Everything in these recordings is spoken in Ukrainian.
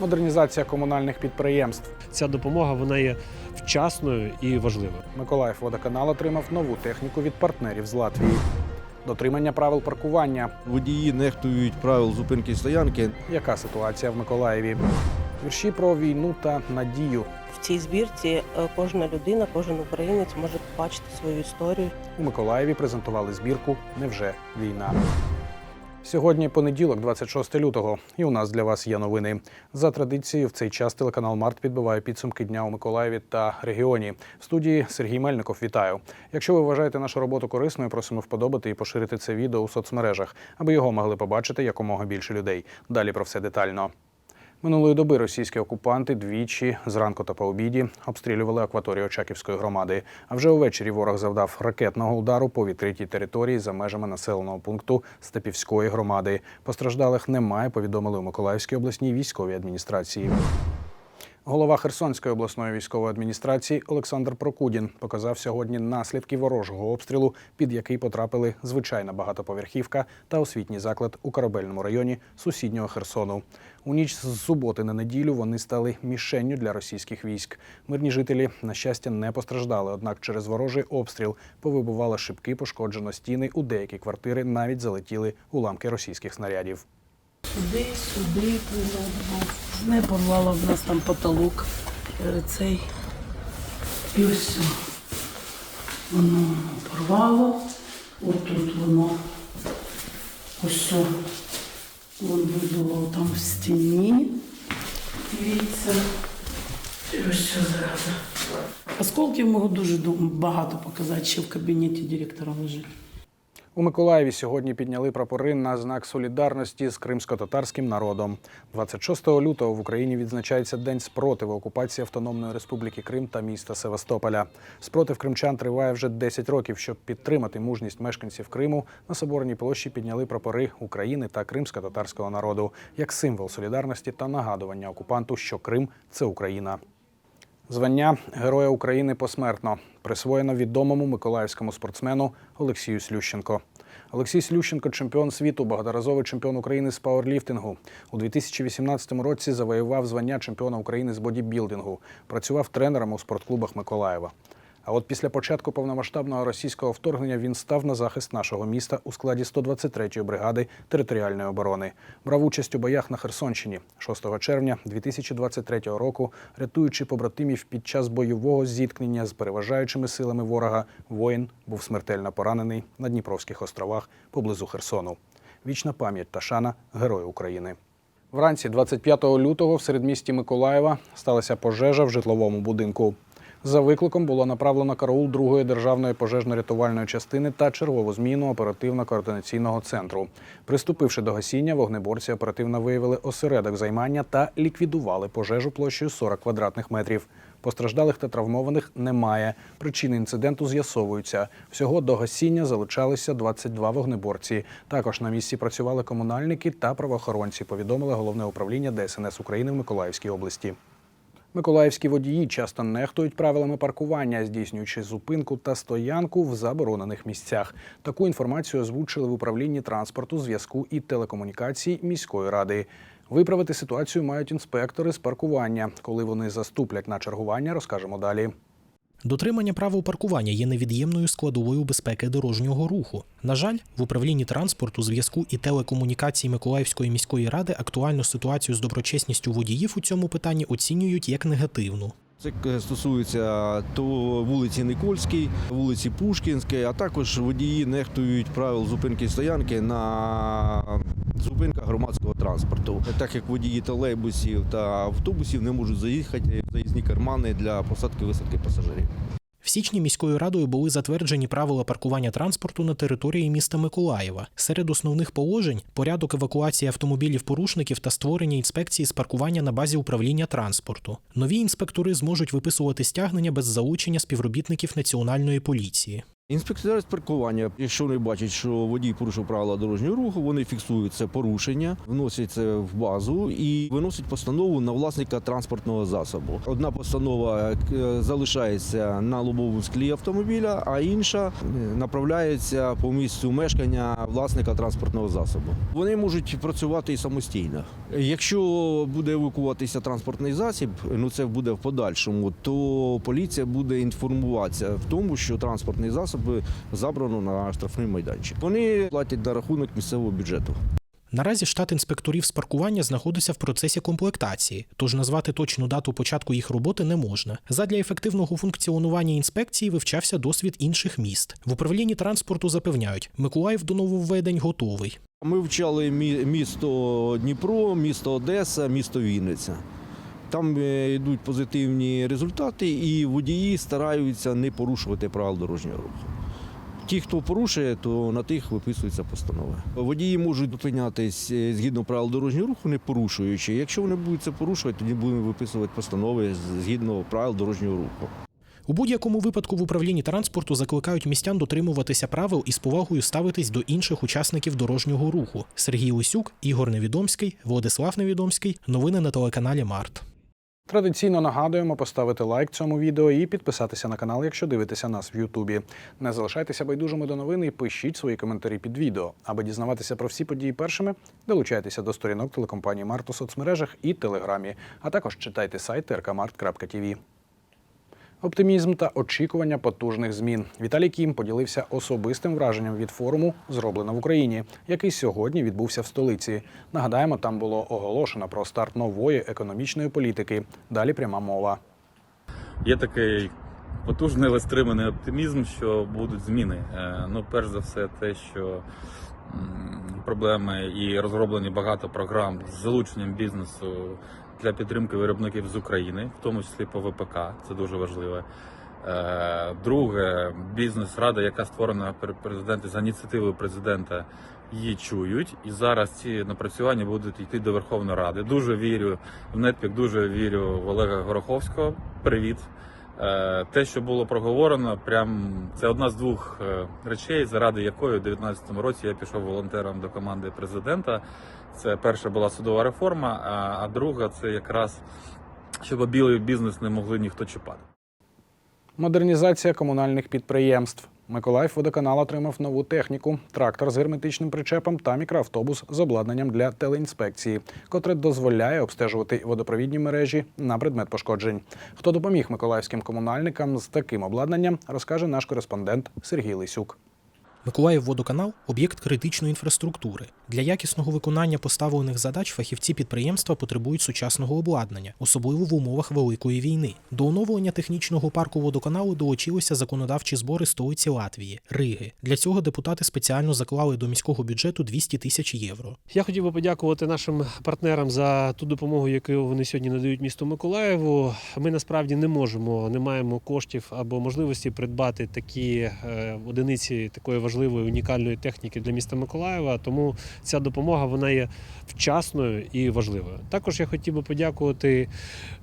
модернізація комунальних підприємств. Ця допомога вона є вчасною і важливою. Миколаїв водоканал отримав нову техніку від партнерів з Латвії. Дотримання правил паркування. Водії нехтують правил зупинки і стоянки. Яка ситуація в Миколаєві? Вірші про війну та надію. В цій збірці е, кожна людина, кожен українець може побачити свою історію. У Миколаєві презентували збірку Невже війна. Сьогодні понеділок, 26 лютого, і у нас для вас є новини. За традицією, в цей час телеканал Март підбиває підсумки дня у Миколаєві та регіоні. В студії Сергій Мельников. Вітаю. Якщо ви вважаєте нашу роботу корисною, просимо вподобати і поширити це відео у соцмережах, аби його могли побачити якомога більше людей. Далі про все детально. Минулої доби російські окупанти двічі зранку та по обіді обстрілювали акваторію Очаківської громади. А вже увечері ворог завдав ракетного удару по відкритій території за межами населеного пункту Степівської громади. Постраждалих немає. Повідомили у Миколаївській обласній військовій адміністрації. Голова Херсонської обласної військової адміністрації Олександр Прокудін показав сьогодні наслідки ворожого обстрілу, під який потрапили звичайна багатоповерхівка та освітній заклад у корабельному районі сусіднього Херсону. У ніч з суботи на неділю вони стали мішенню для російських військ. Мирні жителі, на щастя, не постраждали. Однак через ворожий обстріл повибували шибки, пошкоджено стіни. У деякі квартири навіть залетіли уламки російських снарядів. Сюди, сюди. Не порвало в нас там потолок е, цей. І ось. Воно порвало. Отут воно ось. Воно вибило там в стіні. Дивіться. І ось зразу. Осколків можу дуже багато показати, ще в кабінеті директора лежить. У Миколаєві сьогодні підняли прапори на знак солідарності з кримсько-татарським народом. 26 лютого в Україні відзначається День спротиву окупації Автономної Республіки Крим та міста Севастополя. Спротив кримчан триває вже 10 років. Щоб підтримати мужність мешканців Криму, на соборній площі підняли прапори України та кримсько-татарського народу як символ солідарності та нагадування окупанту, що Крим це Україна. Звання Героя України посмертно присвоєно відомому миколаївському спортсмену Олексію Слющенко. Олексій Слющенко чемпіон світу, багаторазовий чемпіон України з пауерліфтингу. У 2018 році завоював звання чемпіона України з бодібілдингу. Працював тренером у спортклубах Миколаєва. А от після початку повномасштабного російського вторгнення він став на захист нашого міста у складі 123-ї бригади територіальної оборони. Брав участь у боях на Херсонщині 6 червня 2023 року, рятуючи побратимів під час бойового зіткнення з переважаючими силами ворога. Воїн був смертельно поранений на Дніпровських островах поблизу Херсону. Вічна пам'ять та шана Герою України. Вранці 25 лютого в середмісті Миколаєва сталася пожежа в житловому будинку. За викликом було направлено караул другої державної пожежно-рятувальної частини та чергову зміну оперативно-координаційного центру. Приступивши до гасіння, вогнеборці оперативно виявили осередок займання та ліквідували пожежу площею 40 квадратних метрів. Постраждалих та травмованих немає. Причини інциденту з'ясовуються. Всього до гасіння залучалися 22 вогнеборці. Також на місці працювали комунальники та правоохоронці. Повідомили головне управління ДСНС України в Миколаївській області. Миколаївські водії часто нехтують правилами паркування, здійснюючи зупинку та стоянку в заборонених місцях. Таку інформацію озвучили в управлінні транспорту, зв'язку і телекомунікацій міської ради. Виправити ситуацію мають інспектори з паркування. Коли вони заступлять на чергування, розкажемо далі. Дотримання правил паркування є невід'ємною складовою безпеки дорожнього руху. На жаль, в управлінні транспорту, зв'язку і телекомунікації Миколаївської міської ради актуальну ситуацію з доброчесністю водіїв у цьому питанні оцінюють як негативну. Це е, стосується то вулиці Никольській, вулиці Пушкінської, а також водії нехтують правил зупинки стоянки на зупинках громадського транспорту. Так як водії тролейбусів та автобусів не можуть заїхати в заїзні кармани для посадки висадки пасажирів. В січні міською радою були затверджені правила паркування транспорту на території міста Миколаєва. Серед основних положень порядок евакуації автомобілів порушників та створення інспекції з паркування на базі управління транспорту. Нові інспектори зможуть виписувати стягнення без залучення співробітників національної поліції. Інспектори з паркування, якщо вони бачать, що водій порушив правила дорожнього руху, вони фіксують це порушення, вносять це в базу і виносять постанову на власника транспортного засобу. Одна постанова е, залишається на лобовому склі автомобіля, а інша е, направляється по місцю мешкання власника транспортного засобу. Вони можуть працювати і самостійно. Якщо буде евакуватися транспортний засіб, ну це буде в подальшому, то поліція буде інформуватися в тому, що транспортний засіб забрано на штрафний майданчик. Вони платять на рахунок місцевого бюджету. Наразі штат інспекторів з паркування знаходиться в процесі комплектації, тож назвати точну дату початку їх роботи не можна. Задля ефективного функціонування інспекції вивчався досвід інших міст. В управлінні транспорту запевняють, Миколаїв до нововведень готовий. Ми вчали місто Дніпро, місто Одеса, місто Вінниця. Там е, йдуть позитивні результати, і водії стараються не порушувати правил дорожнього руху. Ті, хто порушує, то на тих виписуються постанови. Водії можуть зупинятись е, згідно правил дорожнього руху, не порушуючи. Якщо вони будуть це порушувати, тоді будемо виписувати постанови згідно правил дорожнього руху. У будь-якому випадку в управлінні транспорту закликають містян дотримуватися правил і з повагою ставитись до інших учасників дорожнього руху. Сергій Усюк, Ігор Невідомський, Владислав Невідомський. Новини на телеканалі Март. Традиційно нагадуємо поставити лайк цьому відео і підписатися на канал, якщо дивитеся нас в Ютубі. Не залишайтеся байдужими до новини і пишіть свої коментарі під відео. Аби дізнаватися про всі події першими, долучайтеся до сторінок телекомпанії Март у соцмережах і Телеграмі, а також читайте сайт rkmart.tv. Оптимізм та очікування потужних змін. Віталій Кім поділився особистим враженням від форуму Зроблено в Україні, який сьогодні відбувся в столиці. Нагадаємо, там було оголошено про старт нової економічної політики. Далі пряма мова. Є такий потужний, але стриманий оптимізм, що будуть зміни. Е, Ну, перш за все, те, що проблеми і розроблені багато програм з залученням бізнесу для підтримки виробників з України, в тому числі по ВПК. Це дуже важливо. Е, Друге, бізнес-рада, яка створена при президенті за ініціативою президента, її чують. І зараз ці напрацювання будуть йти до Верховної Ради. Дуже вірю в Нетпік, дуже вірю в Олега Гороховського. Привіт. Е, Те, що було проговорено, прям це одна з двох е, речей, заради якої у 2019 році я пішов волонтером до команди президента. Це перша була судова реформа, а, а друга це якраз щоб білий бізнес не могли ніхто чіпати. Модернізація комунальних підприємств. Миколаїв водоканал отримав нову техніку: трактор з герметичним причепом та мікроавтобус з обладнанням для телеінспекції, котре дозволяє обстежувати водопровідні мережі на предмет пошкоджень. Хто допоміг миколаївським комунальникам з таким обладнанням, розкаже наш кореспондент Сергій Лисюк. Миколаїв водоканал об'єкт критичної інфраструктури. Для якісного виконання поставлених задач фахівці підприємства потребують сучасного обладнання, особливо в умовах великої війни. До оновлення технічного парку водоканалу долучилися законодавчі збори столиці Латвії Риги. Для цього депутати спеціально заклали до міського бюджету 200 тисяч євро. Я хотів би подякувати нашим партнерам за ту допомогу, яку вони сьогодні надають місту Миколаєву. Ми насправді не можемо, не маємо коштів або можливості придбати такі е, одиниці такої важливої унікальної техніки для міста Миколаєва. Тому ця допомога вона є вчасною і важливою. Також я хотів би подякувати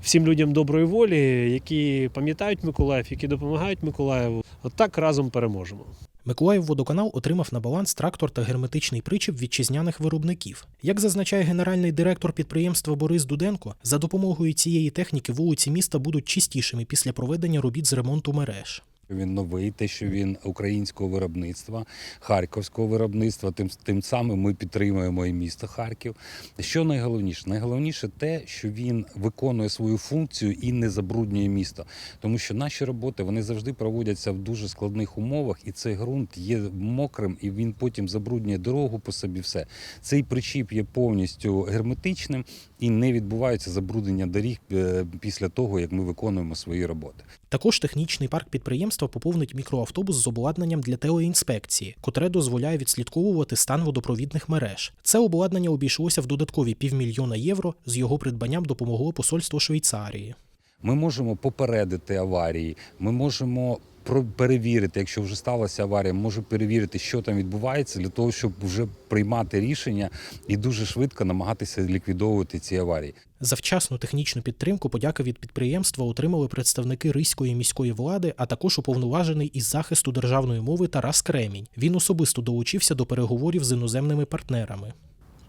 всім людям доброї волі, які пам'ятають Миколаїв, які допомагають Миколаєву. От так разом переможемо. Миколаїв водоканал отримав на баланс трактор та герметичний причіп вітчизняних виробників. Як зазначає генеральний директор підприємства Борис Дуденко, за допомогою цієї техніки вулиці міста будуть чистішими після проведення робіт з ремонту мереж. Він новий, те, що він українського виробництва, харківського виробництва. Тим тим самим ми підтримуємо і місто Харків. Що найголовніше? Найголовніше те, що він виконує свою функцію і не забруднює місто, тому що наші роботи вони завжди проводяться в дуже складних умовах, і цей ґрунт є мокрим, і він потім забруднює дорогу по собі. Все цей причіп є повністю герметичним і не відбувається забруднення доріг е, після того, як ми виконуємо свої роботи. Також технічний парк підприємства поповнить мікроавтобус з обладнанням для телеінспекції, котре дозволяє відслідковувати стан водопровідних мереж. Це обладнання обійшлося в додаткові півмільйона євро. З його придбанням допомогло посольство Швейцарії. Ми можемо попередити аварії, ми можемо перевірити, якщо вже сталася аварія, може перевірити, що там відбувається, для того, щоб вже приймати рішення і дуже швидко намагатися ліквідовувати ці аварії. За вчасну технічну підтримку подяки від підприємства отримали представники Ризької міської влади, а також уповноважений із захисту державної мови Тарас Кремінь. Він особисто долучився до переговорів з іноземними партнерами.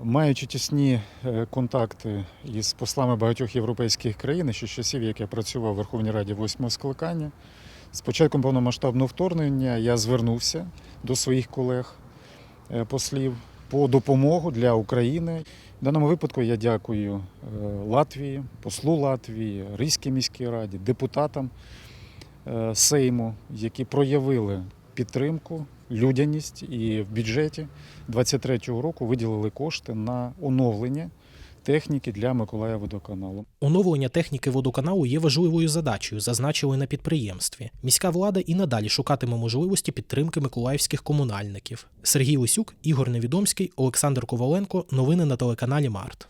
Маючи тісні е, контакти із послами багатьох європейських країн, ще з часів, як я працював у Верховній Раді восьмого скликання, з початком повномасштабного вторгнення я звернувся до своїх колег е, по допомогу для України. В даному випадку я дякую е, Латвії, послу Латвії, Ризькій міській раді, депутатам е, Сейму, які проявили підтримку, людяність і в бюджеті 23-го року виділили кошти на оновлення техніки для Миколая водоканалу. Оновлення техніки водоканалу є важливою задачею, зазначили на підприємстві. Міська влада і надалі шукатиме можливості підтримки миколаївських комунальників. Сергій Лисюк, Ігор Невідомський, Олександр Коваленко. Новини на телеканалі Март.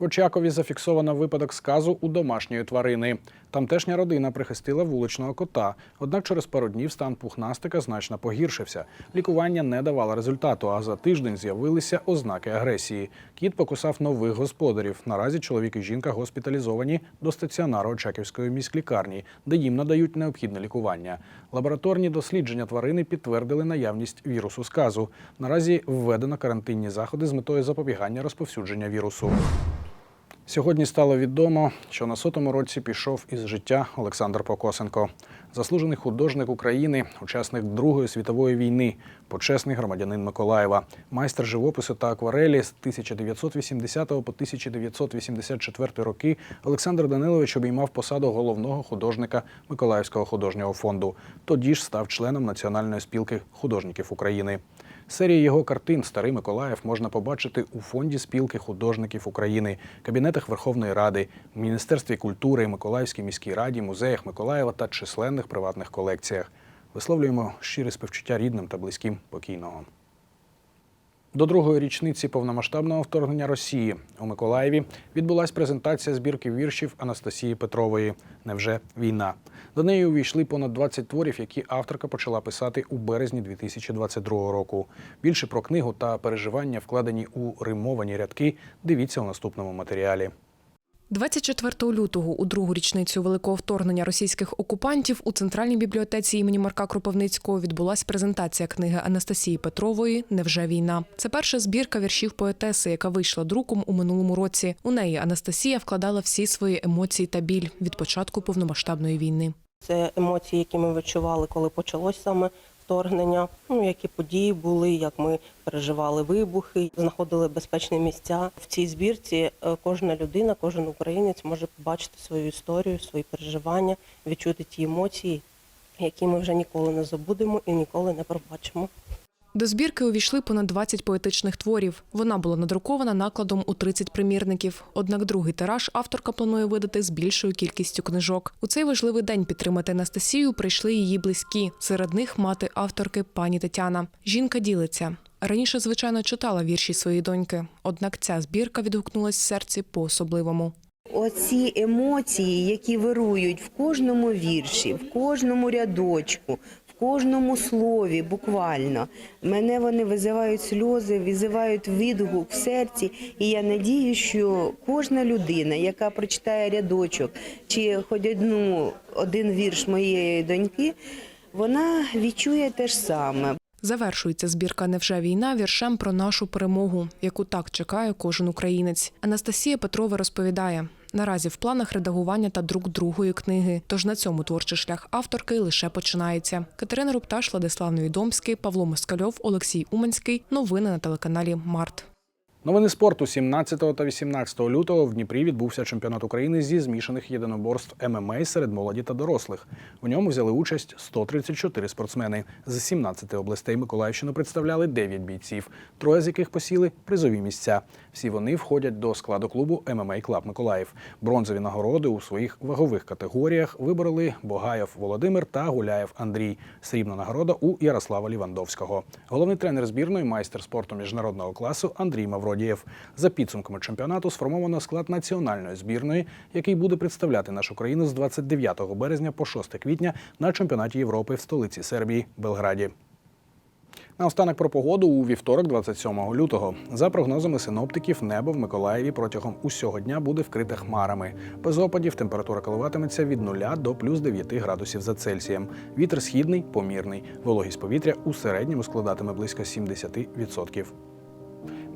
В Очакові зафіксовано випадок сказу у домашньої тварини. Тамтешня родина прихистила вуличного кота. Однак через пару днів стан пухнастика значно погіршився. Лікування не давало результату, а за тиждень з'явилися ознаки агресії. Кіт покусав нових господарів. Наразі чоловік і жінка госпіталізовані до стаціонару Очаківської міськлікарні, де їм надають необхідне лікування. Лабораторні дослідження тварини підтвердили наявність вірусу сказу. Наразі введено карантинні заходи з метою запобігання розповсюдження вірусу. Сьогодні стало відомо, що на сотому році пішов із життя Олександр Покосенко, заслужений художник України, учасник Другої світової війни, почесний громадянин Миколаєва, майстер живопису та акварелі з 1980 по 1984 роки. Олександр Данилович обіймав посаду головного художника Миколаївського художнього фонду. Тоді ж став членом Національної спілки художників України. Серії його картин Старий Миколаїв можна побачити у фонді спілки художників України, кабінетах Верховної Ради, Міністерстві культури, Миколаївській міській раді, музеях Миколаєва та численних приватних колекціях. Висловлюємо щире співчуття рідним та близьким покійного. До другої річниці повномасштабного вторгнення Росії у Миколаєві відбулася презентація збірки віршів Анастасії Петрової Невже війна? До неї увійшли понад 20 творів, які авторка почала писати у березні 2022 року. Більше про книгу та переживання, вкладені у римовані рядки, дивіться у наступному матеріалі. 24 лютого, у другу річницю великого вторгнення російських окупантів, у центральній бібліотеці імені Марка Кропивницького відбулася презентація книги Анастасії Петрової Невже війна. Це перша збірка віршів поетеси, яка вийшла друком у минулому році. У неї Анастасія вкладала всі свої емоції та біль від початку повномасштабної війни. Це емоції, які ми відчували, коли почалось саме вторгнення. Ну які події були, як ми переживали вибухи, знаходили безпечні місця. В цій збірці е, кожна людина, кожен українець може побачити свою історію, свої переживання, відчути ті емоції, які ми вже ніколи не забудемо і ніколи не пробачимо. До збірки увійшли понад 20 поетичних творів. Вона була надрукована накладом у 30 примірників. Однак другий тираж авторка планує видати з більшою кількістю книжок. У цей важливий день підтримати Анастасію прийшли її близькі. Серед них мати авторки пані Тетяна. Жінка ділиться. Раніше, звичайно, читала вірші своєї доньки. Однак ця збірка відгукнулась в серці по-особливому. Оці емоції, які вирують в кожному вірші, в кожному рядочку, кожному слові, буквально, мене вони визивають сльози, визивають відгук в серці. І я надію, що кожна людина, яка прочитає рядочок чи хоч одну один вірш моєї доньки, вона відчує те ж саме. Завершується збірка Невже війна віршем про нашу перемогу, яку так чекає кожен українець. Анастасія Петрова розповідає. Наразі в планах редагування та друк другої книги. Тож на цьому творчий шлях авторки лише починається. Катерина Рупташ, Владислав Невідомський, Павло Москальов, Олексій Уманський. Новини на телеканалі Март. Новини спорту 17 та 18 лютого в Дніпрі відбувся чемпіонат України зі змішаних єдиноборств ММА серед молоді та дорослих. У ньому взяли участь 134 спортсмени. З 17 областей Миколаївщину представляли 9 бійців, троє з яких посіли призові місця. Всі вони входять до складу клубу ММА Клаб Миколаїв. Бронзові нагороди у своїх вагових категоріях вибороли Богаєв Володимир та Гуляєв Андрій. Срібна нагорода у Ярослава Лівандовського. Головний тренер збірної майстер спорту міжнародного класу Андрій Мавро. Бродієв. За підсумками чемпіонату сформовано склад національної збірної, який буде представляти нашу країну з 29 березня по 6 квітня на чемпіонаті Європи в столиці Сербії Белграді. Наостанок про погоду у вівторок, 27 лютого. За прогнозами синоптиків, небо в Миколаєві протягом усього дня буде вкрите хмарами. Без опадів температура коливатиметься від 0 до плюс 9 градусів за Цельсієм. Вітер східний, помірний. Вологість повітря у середньому складатиме близько 70%.